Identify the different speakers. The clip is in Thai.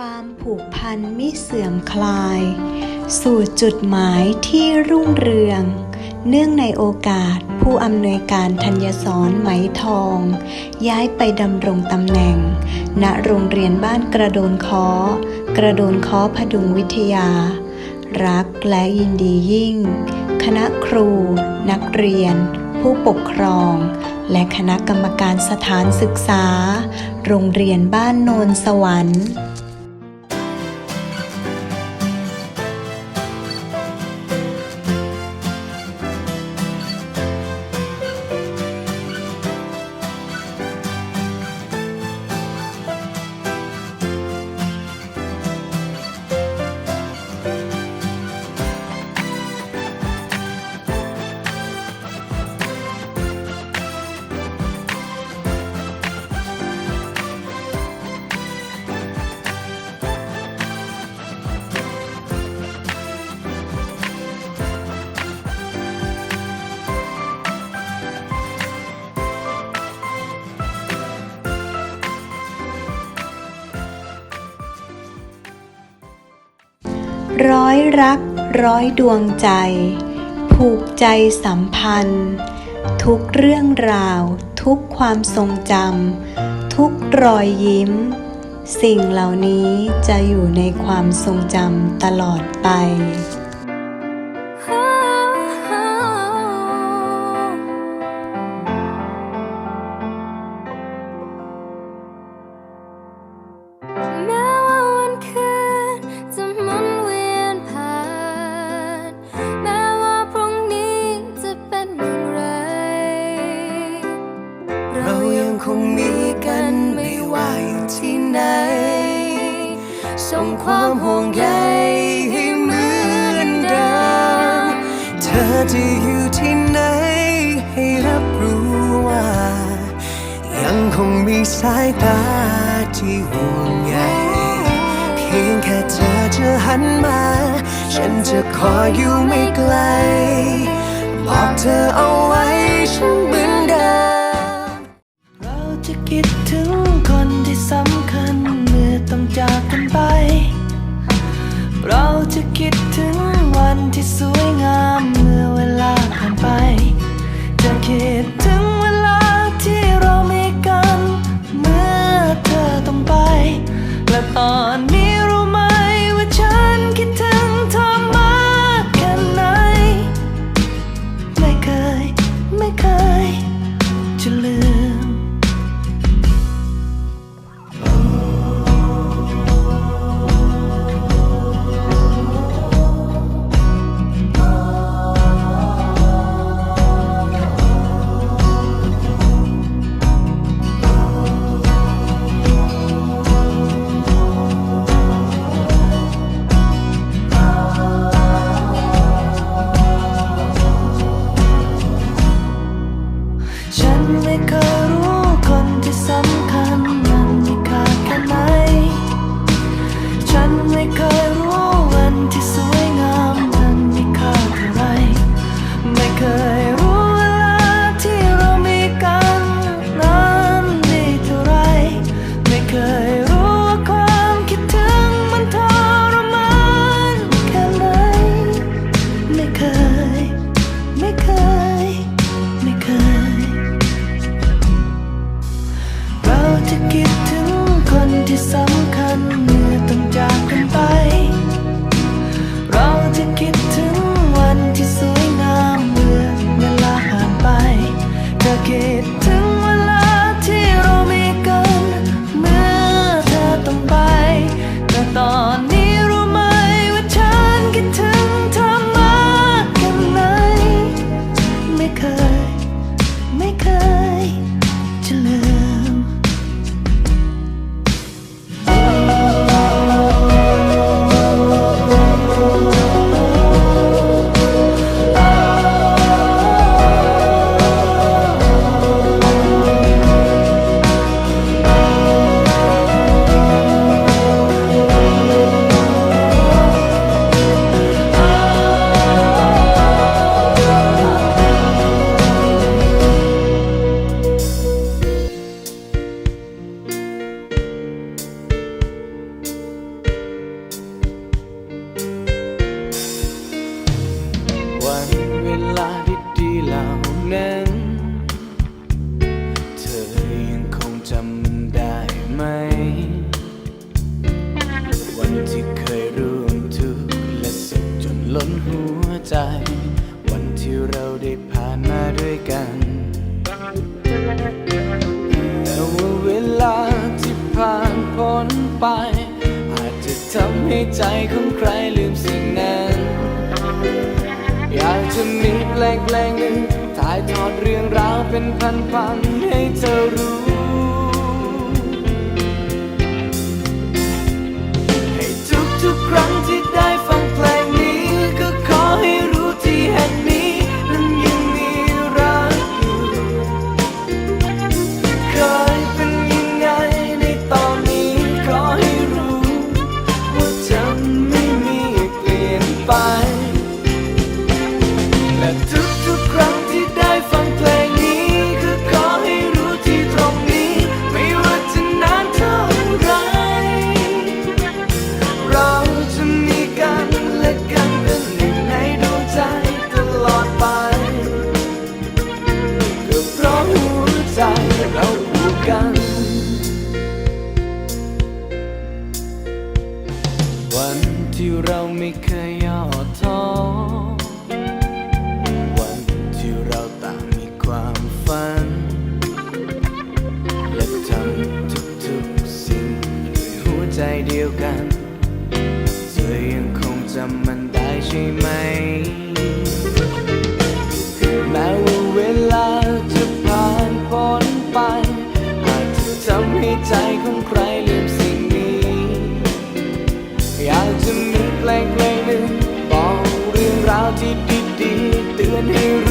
Speaker 1: ความผูกพันมิเสื่อมคลาย สู่จุดหมายที่รุ่งเรือง เนื่องในโอกาสผู้อำนวยการธัญสอนไหมทอง ย้ายไปดำรงตำแหน่ง ณโรงเรียนบ้านกระโดนคอกระโดนคอพดุงวิทยา รักและยินดียิ่ง คณะครู นักเรียน ผู้ปกครอง และคณะกรรมการสถานศึกษา โรงเรียนบ้านโนนสวรรค์ ร้อยรักร้อยดวงใจ ผูกใจสัมพันธ์ ทุกเรื่องราว ทุกความทรงจำทุกรอยยิ้ม สิ่งเหล่านี้จะอยู่ในความทรงจำตลอดไป
Speaker 2: จะอยู่
Speaker 3: ที่ไหน ให้รับรู้ว่า ยังคงมีสายตาที่ห่วงใยเพียงแค่เธอจะหันมา ฉันจะขออยู่ไม่ไกล บอกเธอเอาไว้ฉันเหมือนเดิมเราจะคิดถึงคนที่สำคัญเมื่อต้องจากกันไป เราจะคิดถึงวันที่สวยงามเมื่อ คิดถึงเวลาที่เรามีกัน เมื่อเธอต้องไป และตอนนี้ กัน แต่ว่าเวลาที่ผ่านพ้นไป อาจจะทำ
Speaker 4: ให้ใจของใครลืมสิ่งนั้น อยากจะมีแปลงเพลงหนึ่งถ่ายทอดเรื่องราวเป็นพันๆให้เธอรู้ กัน วันที่เราไม่เคยย่อท้อ วันที่เราต่างมีความฝัน และทำทุกๆสิ่งด้วยหัวใจเดียวกัน เธอยังคงจำมันได้ใช่ไหมแม้ว่า ทำให้ใจของใครลืมสิ่งนี้ อยากจะมีเพลงเพลงหนึ่งบอกเรื่องราวที่ดีๆเตือนให้